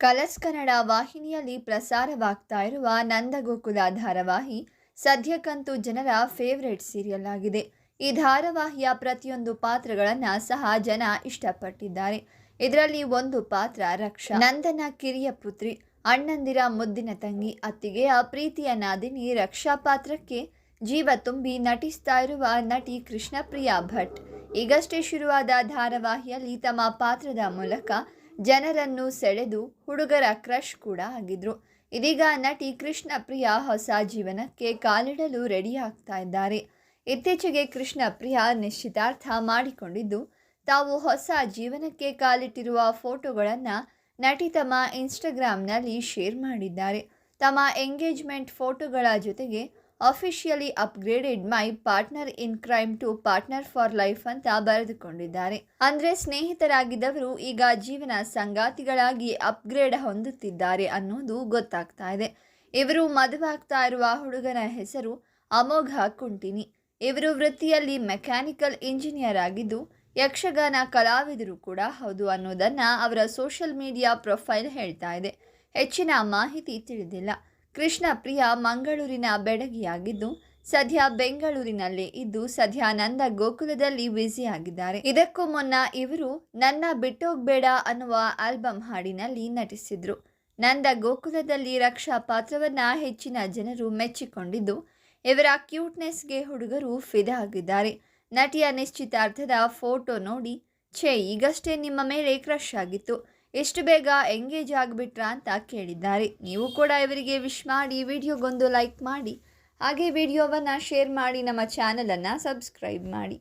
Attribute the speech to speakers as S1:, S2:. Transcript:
S1: Colours Kannada ವಾಹಿನಿಯಲ್ಲಿ ಪ್ರಸಾರವಾಗ್ತಾ ಇರುವ ನಂದಗೋಕುಲ ಧಾರಾವಾಹಿ ಸದ್ಯಕ್ಕಂತೂ ಜನರ ಫೇವ್ರೆಟ್ ಸೀರಿಯಲ್ ಆಗಿದೆ. ಈ ಧಾರಾವಾಹಿಯ ಪ್ರತಿಯೊಂದು ಪಾತ್ರಗಳನ್ನು ಸಹ ಜನ ಇಷ್ಟಪಟ್ಟಿದ್ದಾರೆ. ಇದರಲ್ಲಿ ಒಂದು ಪಾತ್ರ ರಕ್ಷಾ. ನಂದನ ಕಿರಿಯ ಪುತ್ರಿ, ಅಣ್ಣಂದಿರ ಮುದ್ದಿನ ತಂಗಿ, ಅತ್ತಿಗೆಯ ಪ್ರೀತಿಯ ನಾದಿನಿ ರಕ್ಷಾ ಪಾತ್ರಕ್ಕೆ ಜೀವ ತುಂಬಿ ನಟಿಸ್ತಾ ಇರುವ ನಟಿ ಕೃಷ್ಣಪ್ರಿಯಾ ಭಟ್. ಈಗಷ್ಟೇ ಶುರುವಾದ ಧಾರಾವಾಹಿಯಲ್ಲಿ ತಮ್ಮ ಪಾತ್ರದ ಮೂಲಕ ಜನರನ್ನು ಸೆಳೆದು ಹುಡುಗರ ಕ್ರಶ್ ಕೂಡ ಆಗಿದ್ರು. ಇದೀಗ ನಟಿ ಕೃಷ್ಣ ಪ್ರಿಯ ಹೊಸ ಜೀವನಕ್ಕೆ ಕಾಲಿಡಲು ರೆಡಿ ಆಗ್ತಾ ಇದ್ದಾರೆ. ಇತ್ತೀಚೆಗೆ ಕೃಷ್ಣ ಪ್ರಿಯ ನಿಶ್ಚಿತಾರ್ಥ ಮಾಡಿಕೊಂಡಿದ್ದು, ತಾವು ಹೊಸ ಜೀವನಕ್ಕೆ ಕಾಲಿಟ್ಟಿರುವ ಫೋಟೋಗಳನ್ನು ನಟಿ ತಮ್ಮ ಇನ್ಸ್ಟಾಗ್ರಾಮ್ನಲ್ಲಿ ಶೇರ್ ಮಾಡಿದ್ದಾರೆ. ತಮ್ಮ ಎಂಗೇಜ್ಮೆಂಟ್ ಫೋಟೋಗಳ ಜೊತೆಗೆ officially upgraded my partner in crime to partner for life ಅಂತ ಬರೆದುಕೊಂಡಿದ್ದಾರೆ. ಅಂದ್ರೆ ಸ್ನೇಹಿತರಾಗಿದ್ದವರು ಈಗ ಜೀವನ ಸಂಗಾತಿಗಳಾಗಿ ಅಪ್ಗ್ರೇಡ್ ಹೊಂದುತ್ತಿದ್ದಾರೆ ಅನ್ನೋದು ಗೊತ್ತಾಗ್ತಾ ಇದೆ. ಇವರು ಮದುವಾಗ್ತಾ ಇರುವ ಹುಡುಗನ ಹೆಸರು ಅಮೋಘ ಕುಂಟಿನಿ. ಇವರು ವೃತ್ತಿಯಲ್ಲಿ ಮೆಕ್ಯಾನಿಕಲ್ ಇಂಜಿನಿಯರ್ ಆಗಿದ್ದು, ಯಕ್ಷಗಾನ ಕಲಾವಿದರು ಕೂಡ ಹೌದು ಅನ್ನೋದನ್ನು ಅವರ ಸೋಷಿಯಲ್ ಮೀಡಿಯಾ ಪ್ರೊಫೈಲ್ ಹೇಳ್ತಾ ಇದೆ. ಹೆಚ್ಚಿನ ಮಾಹಿತಿ ತಿಳಿದಿಲ್ಲ. ಕೃಷ್ಣ ಪ್ರಿಯ ಮಂಗಳೂರಿನ ಬೆಡಗಿಯಾಗಿದ್ದು, ಸದ್ಯ ಬೆಂಗಳೂರಿನಲ್ಲಿ ಇದ್ದು, ಸದ್ಯ ನಂದ ಗೋಕುಲದಲ್ಲಿ ಬ್ಯುಸಿ ಆಗಿದ್ದಾರೆ. ಇದಕ್ಕೂ ಮುನ್ನ ಇವರು ನನ್ನ ಬಿಟ್ಟೋಗ್ಬೇಡ ಅನ್ನುವ ಆಲ್ಬಮ್ ಹಾಡಿನಲ್ಲಿ ನಟಿಸಿದ್ರು. ನಂದ ಗೋಕುಲದಲ್ಲಿ ರಕ್ಷಾ ಪಾತ್ರವನ್ನ ಹೆಚ್ಚಿನ ಜನರು ಮೆಚ್ಚಿಕೊಂಡಿದ್ದು, ಇವರ ಕ್ಯೂಟ್ನೆಸ್ಗೆ ಹುಡುಗರು ಫಿದಾ ಆಗಿದ್ದಾರೆ. ನಟಿಯ ನಿಶ್ಚಿತಾರ್ಥದ ಫೋಟೋ ನೋಡಿ, ಛೇ, ಈಗಷ್ಟೇ ನಿಮ್ಮ ಮೇಲೆ ಕ್ರಶ್ ಆಗಿತ್ತು. ಎಷ್ಟು ಬೇಗ ಎಂಗೇಜ್ ಆಗಿಬಿಟ್ರಾ ಅಂತ ಕೇಳಿದ್ದಾರೆ. ನೀವು ಕೂಡ ಇವರಿಗೆ ವಿಶ್ ಮಾಡಿ, ವಿಡಿಯೋಗೊಂದು ಲೈಕ್ ಮಾಡಿ. ಹಾಗೆ ವಿಡಿಯೋವನ್ನು ಶೇರ್ ಮಾಡಿ, ನಮ್ಮ ಚಾನಲನ್ನು ಸಬ್ಸ್ಕ್ರೈಬ್ ಮಾಡಿ.